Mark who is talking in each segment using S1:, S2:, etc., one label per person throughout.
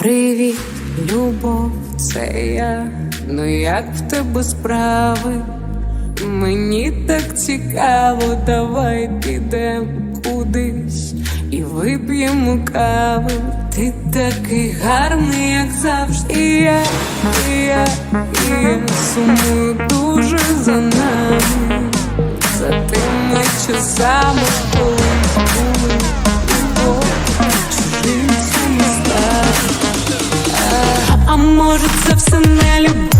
S1: Привіт, любов, це я. Ну як в тебе справи? Мені так цікаво, давай підемо кудись і вип'ємо каву. Ти такий гарний, як завжди. І я, і я, і я сумую дуже за нами, за тими часами, може це все не любов,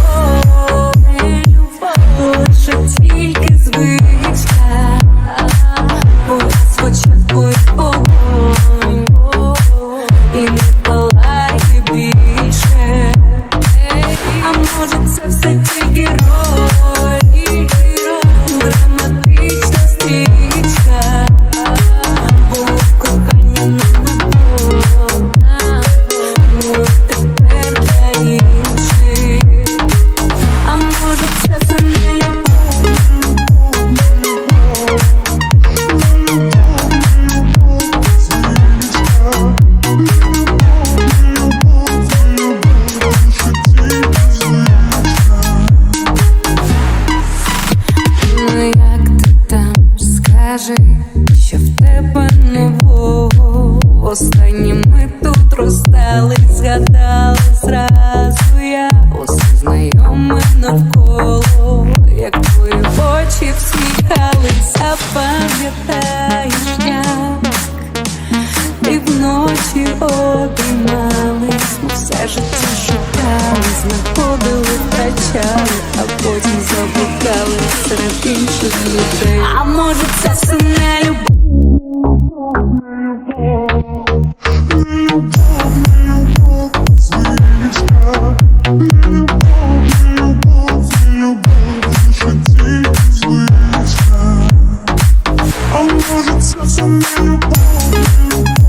S1: скажи, що в тебе нового Останні ми тут розстали, згадали зразу я усе знайоме навколо, як твої очі всміхалися, пам'ятаєш як? І вночі обіймались, ми життя шукали, інших людей. А може це все не любов? А может це все не любов?